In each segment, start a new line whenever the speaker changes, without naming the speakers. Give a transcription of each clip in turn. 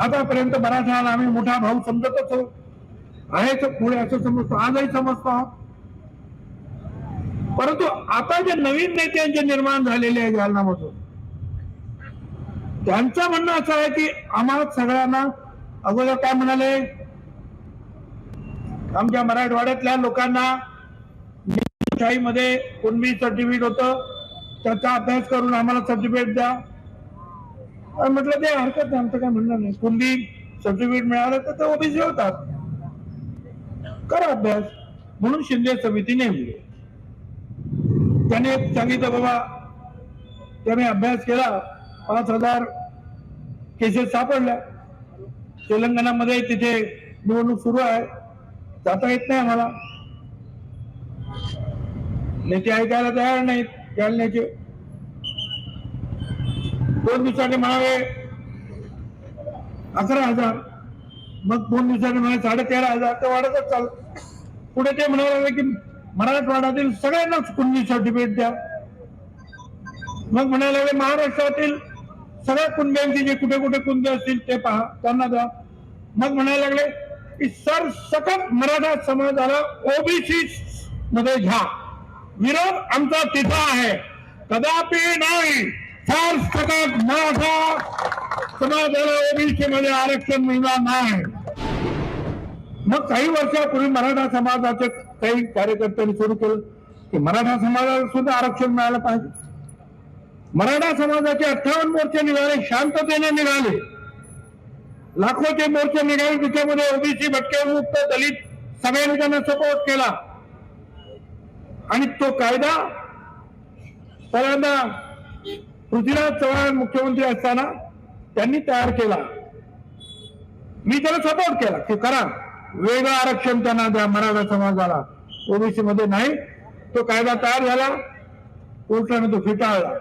आतापर्यंत मराठ्याला आम्ही मोठा भाऊ समजतच आहे आहेच पुढे असं समजतो आजही समजतो आहोत. परंतु आता जे नवीन नेत्यांचे निर्माण झालेले आहे जालनामधून त्यांचं म्हणणं असं आहे की आम्हाला सगळ्यांना अगोदर काय म्हणाले? आमच्या मराठवाड्यातल्या लोकांना शाहीमध्ये कुणबी सर्टिफिकेट होतं त्याचा अभ्यास करून आम्हाला सर्टिफिकेट द्या. म्हटलं ते हरकत नाही आमचं काय म्हणणं नाही. कुणबी सर्टिफिकेट मिळालं तर ते ओबीसी होतात करा अभ्यास. म्हणून शिंदे समिती नेमली. त्याने सांगितलं बाबा त्याने अभ्यास केला पाच हजार केसेस सापडल्या. तेलंगणामध्ये तिथे निवडणूक सुरू आहे. जाता येत नाही आम्हाला. नेते ऐकायला तयार नाहीत जालन्याचे दोन दिवसाने म्हणावे. अकरा हजार. मग दोन दिवसाने म्हणाले साडे तेरा हजार. तर वाढतच चाल पुढे ते म्हणायला की मराठवाड्यातील सगळ्यांनाच कुणबी सर्टिफिकेट द्या. मग म्हणायला लागले महाराष्ट्रातील सगळ्या कुणब्यांची जे कुठे कुठे कुणबे असतील ते पहा त्यांना द्या. मग म्हणायला लागले की सर सकट मराठा समाजाला ओबीसी मध्ये घ्या. विरोध आमचा तिथं आहे. कदापि नाही. फार सकट मराठा समाजाला ओबीसी मध्ये आरक्षण मिळणार नाही. मग काही वर्षापूर्वी मराठा समाजाचे काही कार्यकर्त्यांनी सुरू केलं. की मराठा समाजाला सुद्धा आरक्षण मिळालं पाहिजे. मराठा समाजाचे अठ्ठावन्न मोर्चे निघाले शांततेने निघाले. लाखोचे मोर्चे निघाले त्याच्यामध्ये ओबीसी भटके मुक्त दलित सगळ्यांनी त्यांना सपोर्ट केला. आणि तो कायदा पहिल्यांदा पृथ्वीराज चव्हाण मुख्यमंत्री असताना त्यांनी तयार केला. मी त्याला सपोर्ट केला की करा. वेगळं आरक्षण त्यांना द्या मराठा समाजाला. ओबीसी मध्ये नाही तो कायदा तयार झाला. कोर्टाने तो फिटाळला.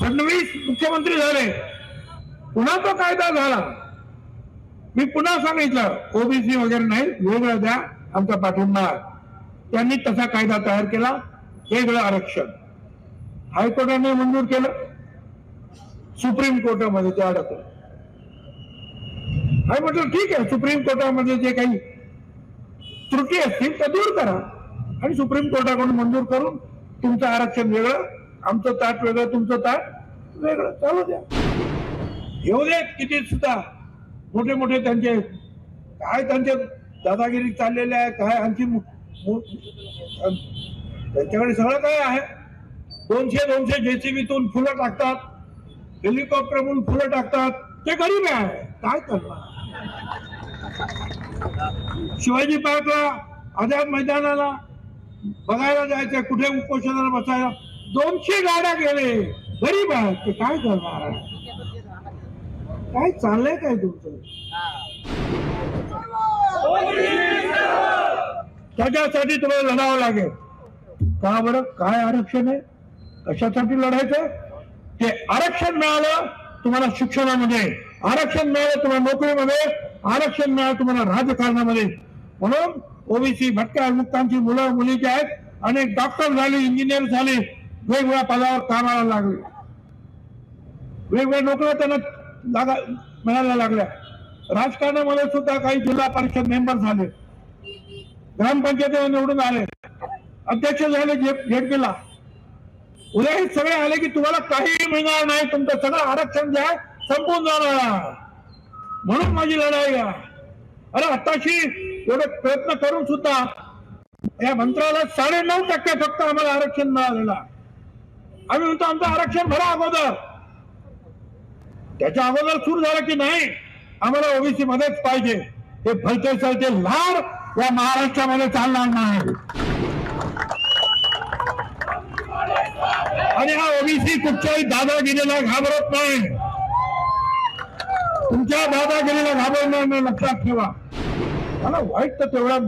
फडणवीस मुख्यमंत्री झाले. पुन्हा तो कायदा झाला. मी पुन्हा सांगितलं ओबीसी वगैरे नाही वेगळं द्या आमचा पाठिंबा त्यांनी तसा कायदा तयार केला वेगळं आरक्षण. हायकोर्टाने मंजूर केलं. सुप्रीम कोर्टामध्ये ते अडकलं. हाय म्हटलं ठीक आहे सुप्रीम कोर्टामध्ये जे काही त्रुटी असतील त्या दूर करा. आणि सुप्रीम कोर्टाकडून मंजूर करून तुमचं आरक्षण वेगळं आमचं ताट वेगळं तुमचं ताट वेगळं. चालू द्या. येऊ देत किती सुद्धा. मोठे मोठे त्यांचे काय त्यांचे दादागिरी चाललेले आहे काय आणखी त्यांच्याकडे सगळं काय आहे? दोनशे दोनशे जेसीबीतून फुलं टाकतात हेलिकॉप्टरमधून फुलं टाकतात. ते गरीब आहे. काय करणार? शिवाजी पार्कला आझाद मैदानाला बघायला जायचं कुठे उपोषणाला बसायला. दोनशे गाड्या गेले. गरीब आहेत. ते काय करणार? काय चाललंय काय तुमचं? त्याच्यासाठी तुम्हाला लढावं लागेल. का बरं? काय आरक्षण आहे? कशासाठी लढायचं ते आरक्षण मिळालं तुम्हाला शिक्षणामध्ये. आरक्षण मिळालं तुम्हाला नोकरीमध्ये. आरक्षण मिळालं तुम्हाला राजकारणामध्ये. म्हणून ओबीसी भटक्या मुक्तांची मुलं मुली जे आहेत अनेक डॉक्टर झाले इंजिनियर झाले वेगवेगळ्या पदावर कामाला लागले. वेगवेगळ्या नोकऱ्या त्यांना लागा मिळायला लागल्या. राजकारणामध्ये सुद्धा काही जिल्हा परिषद मेंबर झाले. ग्रामपंचायतीवर निवडून आले. अध्यक्ष झाले झेडपीला उद्या हे सगळे आले की तुम्हाला काहीही मिळणार नाही. तुमचं सगळं आरक्षण जे आहे संपून जाणार. म्हणून माझी लढाई आहे. अरे आताशी एवढे प्रयत्न करून सुद्धा या मंत्राला साडे नऊ टक्के फक्त आम्हाला आरक्षण मिळालेलं आम्ही म्हणतो आमचं आरक्षण भरा अगोदर. त्याच्या अगोदर सुरू झालं की नाही आम्हाला ओबीसी मध्येच पाहिजे. हे भलते सलते लाड या महाराष्ट्रामध्ये चालणार नाही. आणि हा ओबीसी कुठच्याही दादागिरीला घाबरत नाही. तुमच्या दादागिरीला घाबरणार नाही लक्षात ठेवा. मला वाईट तर तेवढा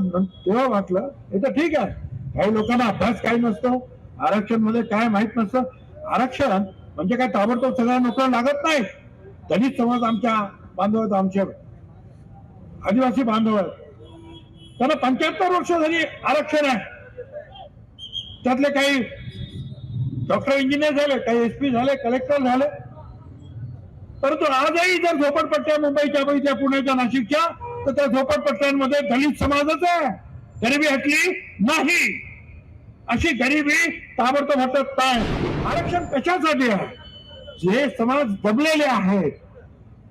तेव्हा वाटलं. हे तर ठीक आहे. काही लोकांना अभ्यास काही नसतो. आरक्षणमध्ये काय माहीत नसतं. आरक्षण म्हणजे काय ताबडतोब सगळ्या नोकऱ्या लागत नाही. दलित समाज आमच्या बांधव आहेत आदिवासी बांधव आहेत. त्यांना पंच्याहत्तर वर्ष झाली आरक्षण आहे त्यातले काही डॉक्टर इंजिनियर झाले काही एस पी झाले कलेक्टर झाले. परंतु आजही जर झोपडपट्ट्या मुंबईच्या मुंबईच्या पुण्याच्या नाशिकच्या तर त्या झोपडपट्ट्यांमध्ये दलित समाजच आहे. गरिबी हटली नाही. अशी गरिबी ताबडतोब हटत नाही. आरक्षण कशासाठी आहे? जे समाज दबलेले आहेत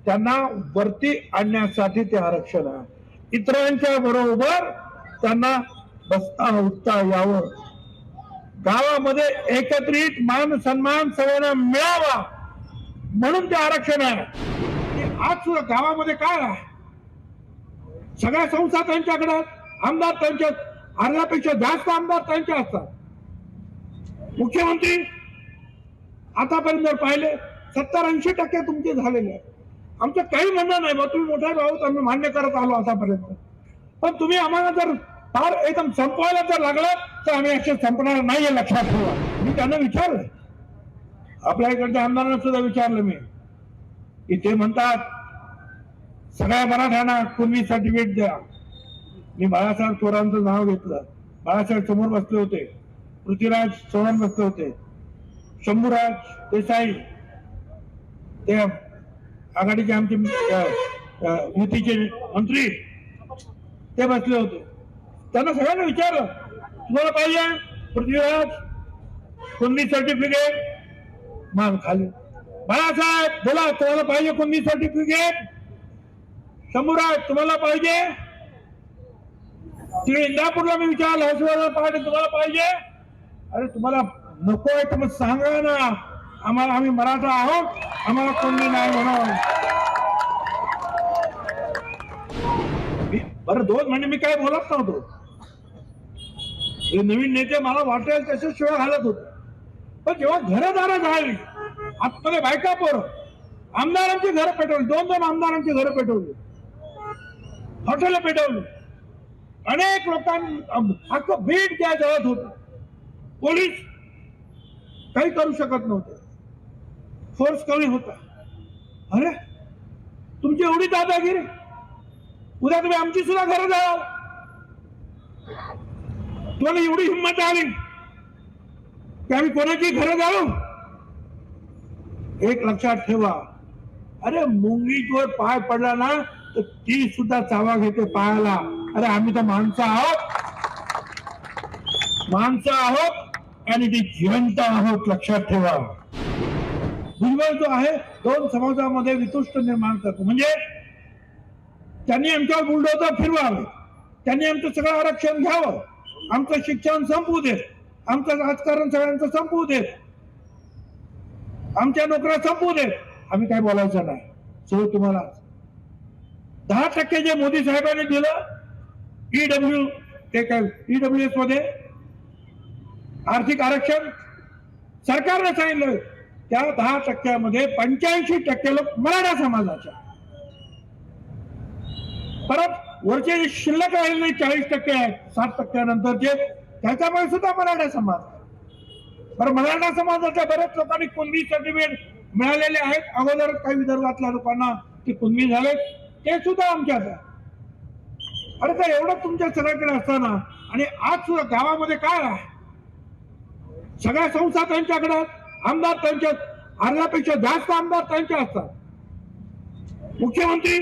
त्यांना वरती आणण्यासाठी ते आरक्षण आहे. इतरांच्या बरोबर त्यांना बसता उठता यावं. गावामध्ये एकत्रित मान सन्मान सगळ्यांना मिळावा म्हणून ते आरक्षण आहे. आज सुद्धा गावामध्ये काय आहे? सगळ्या संस्था त्यांच्याकडे आमदार त्यांच्या अर्ध्यापेक्षा जास्त आमदार त्यांचे असतात. मुख्यमंत्री आतापर्यंत जर पाहिले सत्तर ऐंशी टक्के तुमचे झालेले आहेत. आमचं काही म्हणणं नाही बा तुम्ही मोठ्या भाऊ आम्ही मान्य करत आलो आतापर्यंत. पण तुम्ही आम्हाला जर फार एकदम संपवायला जर लागलं तर आम्ही असे संपणार नाहीये लक्षात ठेवा. मी त्यांना विचारलं आपल्या इकडच्या आमदारांना सुद्धा विचारलं मी. की ते म्हणतात सगळ्या मराठ्यांना पूर्वी सर्टिफिकेट द्या. मी बाळासाहेब थोरांचं नाव घेतलं. बाळासाहेब समोर बसले होते. पृथ्वीराज चव्हाण बसले होते. शंभूराज देसाई ते आघाडीचे आमचे युतीचे मंत्री ते बसले होते. त्यांना सगळ्यांना विचारलं तुम्हाला पाहिजे पृथ्वीराज? कुणबी सर्टिफिकेट मान खाली. बाळासाहेब बोला तुम्हाला पाहिजे कुणबी सर्टिफिकेट शंभूराज तुम्हाला पाहिजे? तिकडे इंदापूरला मी विचारलं हर्षवर्धन पाहिजे तुम्हाला पाहिजे? अरे तुम्हाला नको आहे तुम्ही सांगा ना. आम्हाला आम्ही मराठा आहोत. आम्हाला कोणी नाही म्हणून बरं दोन म्हणजे मी काय बोलत नव्हतो. हे नवीन नेते मला वाटेल तसे शिवाय घालत होते. पण जेव्हा घरदारं झाली आतमध्ये बायका पोरं आमदारांची घरं पेटवली दोन दोन आमदारांची घरं पेटवली हॉटेल पेटवली अनेक लोकांना अख्खं बीड त्या जवळ होत. पोलीस काही करू शकत नव्हते. फोर्स कमी होता. अरे तुमची एवढी दादागिरी? उद्या तुम्ही आमची सुद्धा घरं जाल तुम्हाला एवढी हिंमत आली. की आम्ही कोणाची घरं जाऊ एक लक्षात ठेवा. अरे मुंगीवर पाय पडला ना तर ती सुद्धा चावा घेते पायाला. अरे आम्ही तर माणसं आहोत. माणसं आहोत आणि ती जिवंत आहोत लक्षात ठेवा. भुजबळ जो आहे दोन समाजामध्ये वितुष्ट निर्माण करतो. म्हणजे त्यांनी आमच्यावर बुलडोजर फिरवावं. त्यांनी आमचं सगळं आरक्षण घ्यावं. आमचं शिक्षण संपू देत आमचं राजकारण सगळ्यांचं संपू देत आमच्या नोकऱ्या संपू देत आम्ही काय बोलायचं नाही. सो तुम्हाला. दहा टक्के जे मोदी साहेबांनी दिलं ईडब्ल्यू ते काय ईडब्ल्यू एसमध्ये आर्थिक आरक्षण सरकारने सांगितलं. त्या दहा टक्क्यामध्ये पंच्याऐंशी टक्के लोक मराठा समाजाच्या. परत वरचे जे शिल्लक राहिले नाही चाळीस टक्के आहेत सात टक्क्यानंतरचे त्याच्यामुळे सुद्धा मराठा समाज. बरं मराठा समाजाच्या बऱ्याच लोकांनी कुणबी सर्टिफिकेट मिळालेले आहेत. अगोदर काही विदर्भातल्या लोकांना ते कुणबी झाले ते सुद्धा आमच्यात आहे. अरे तर एवढं तुमच्या सगळ्याकडे असताना आणि आज सुद्धा गावामध्ये काय आहे? सगळ्या संस्था त्यांच्याकडे आमदार त्यांच्या अर्ध्यापेक्षा जास्त आमदार त्यांचे असतात. मुख्यमंत्री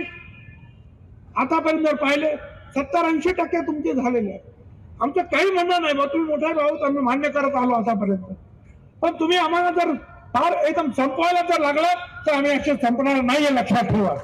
आतापर्यंत जर पाहिले सत्तर ऐंशी टक्के तुमचे झालेले आहेत. आमचं काही म्हणणं नाही बा तुम्ही मोठा भाऊ आम्ही मान्य करत आलो आतापर्यंत. पण तुम्ही आम्हाला जर फार एकदम संपवायला जर लागलं तर आम्ही असे संपणार नाहीये लक्षात ठेवा.